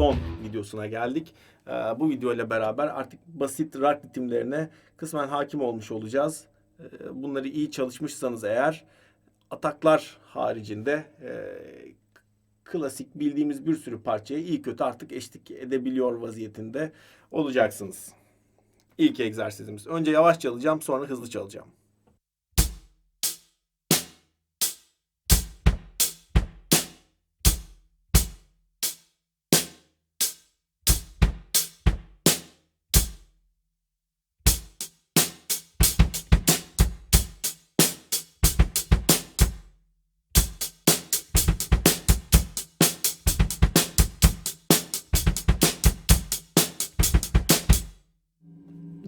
son videosuna geldik. Ee, bu video ile beraber artık basit rock ritimlerine kısmen hakim olmuş olacağız. Ee, bunları iyi çalışmışsanız eğer ataklar haricinde e, klasik bildiğimiz bir sürü parçaya iyi kötü artık eşlik edebiliyor vaziyetinde olacaksınız. İlk egzersizimiz. Önce yavaş çalacağım sonra hızlı çalacağım.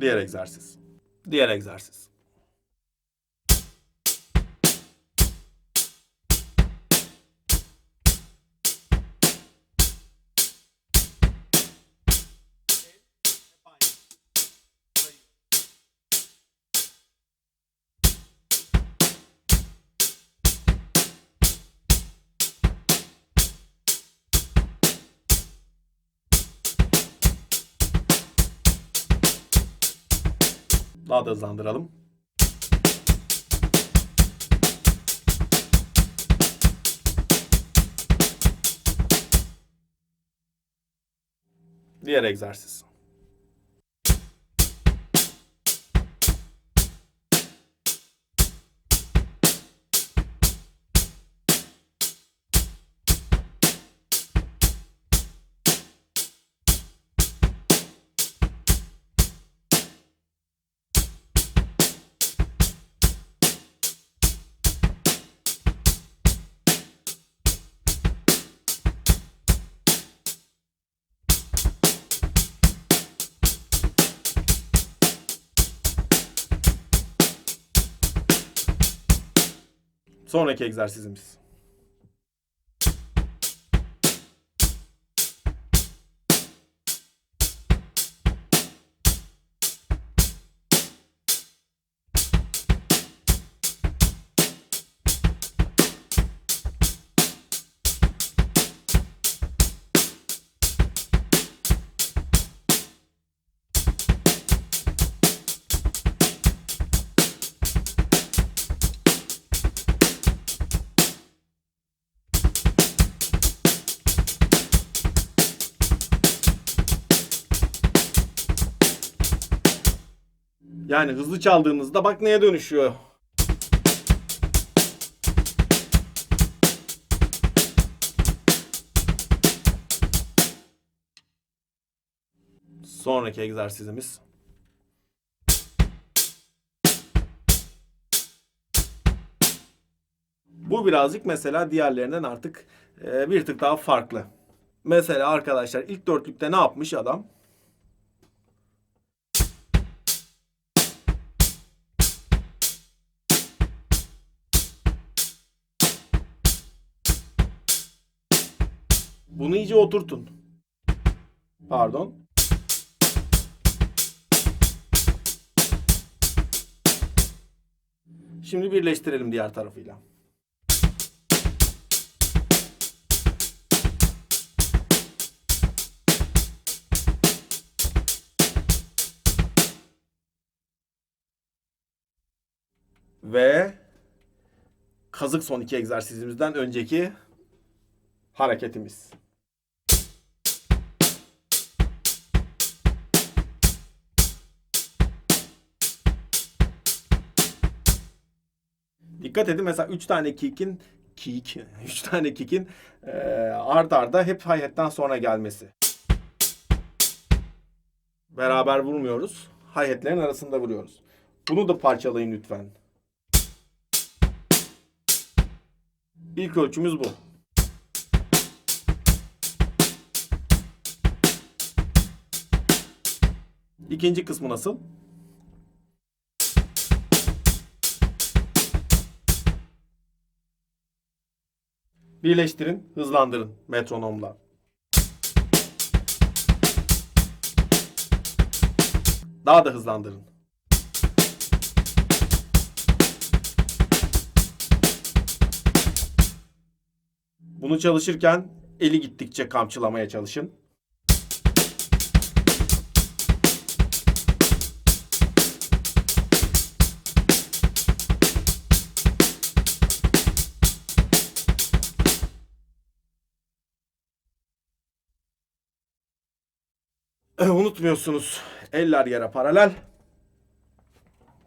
Diğer egzersiz. Diğer egzersiz. Daha da hızlandıralım. Diğer egzersiz. Sonraki egzersizimiz. Yani hızlı çaldığınızda bak neye dönüşüyor. Sonraki egzersizimiz. Bu birazcık mesela diğerlerinden artık e, bir tık daha farklı. Mesela arkadaşlar ilk dörtlükte ne yapmış adam? Bunu iyice oturtun. Pardon. Şimdi birleştirelim diğer tarafıyla. Ve kazık son iki egzersizimizden önceki hareketimiz. Dikkat edin mesela 3 tane kick'in kick 3 tane kick'in e, ard arda hep hi-hat'ten sonra gelmesi. Beraber vurmuyoruz. Hi-hat'lerin arasında vuruyoruz. Bunu da parçalayın lütfen. İlk ölçümüz bu. İkinci kısmı nasıl? Birleştirin, hızlandırın metronomla. Daha da hızlandırın. Bunu çalışırken eli gittikçe kamçılamaya çalışın. Unutmuyorsunuz. Eller yere paralel.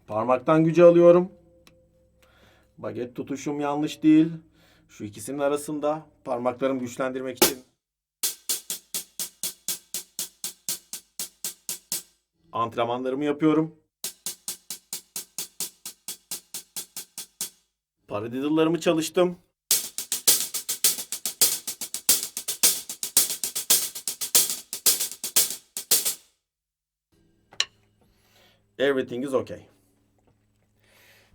Parmaktan gücü alıyorum. Baget tutuşum yanlış değil. Şu ikisinin arasında parmaklarımı güçlendirmek için antrenmanlarımı yapıyorum. Paradiddle'larımı çalıştım. Everything is okay.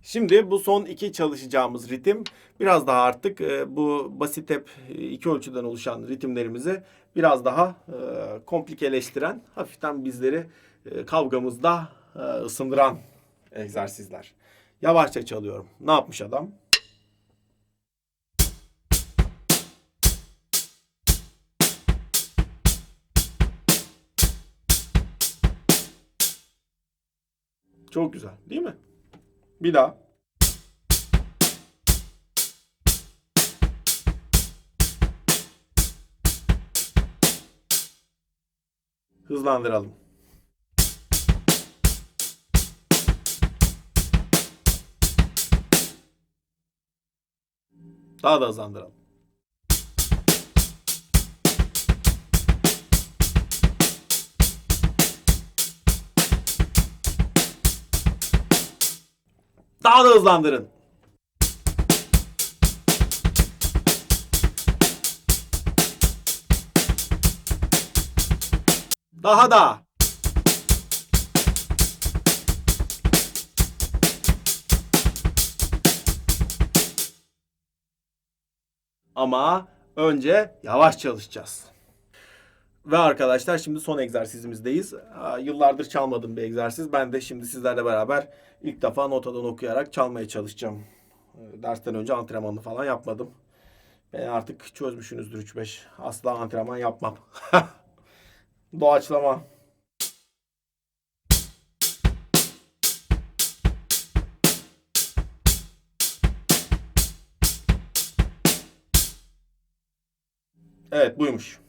Şimdi bu son iki çalışacağımız ritim biraz daha artık e, bu basit hep iki ölçüden oluşan ritimlerimizi biraz daha e, komplikeleştiren, hafiften bizleri e, kavgamızda ısındıran egzersizler. Yavaşça çalıyorum. Ne yapmış adam? Çok güzel, değil mi? Bir daha. Hızlandıralım. Daha da hızlandıralım. Daha da hızlandırın. Daha da. Ama önce yavaş çalışacağız. Ve arkadaşlar şimdi son egzersizimizdeyiz. Yıllardır çalmadığım bir egzersiz. Ben de şimdi sizlerle beraber ilk defa notadan okuyarak çalmaya çalışacağım. Ee, Dersten önce antrenmanını falan yapmadım. Ben artık çözmüşsünüzdür 3-5. Asla antrenman yapmam. Doğaçlama. Evet buymuş.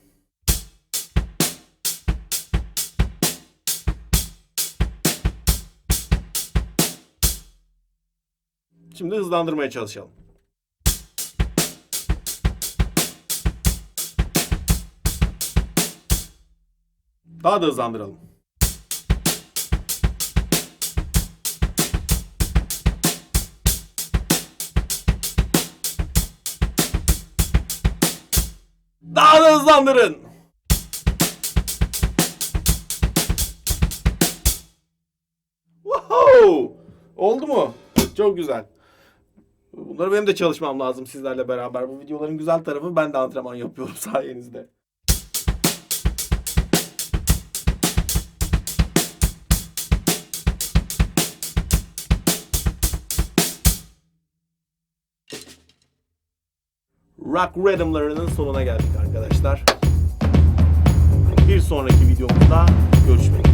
Şimdi hızlandırmaya çalışalım. Daha da hızlandıralım. Daha da hızlandırın. Wow! Oldu mu? Çok güzel. Bunları benim de çalışmam lazım sizlerle beraber. Bu videoların güzel tarafı ben de antrenman yapıyorum sayenizde. Rock Rhythm'larının sonuna geldik arkadaşlar. Bir sonraki videomuzda görüşmek üzere.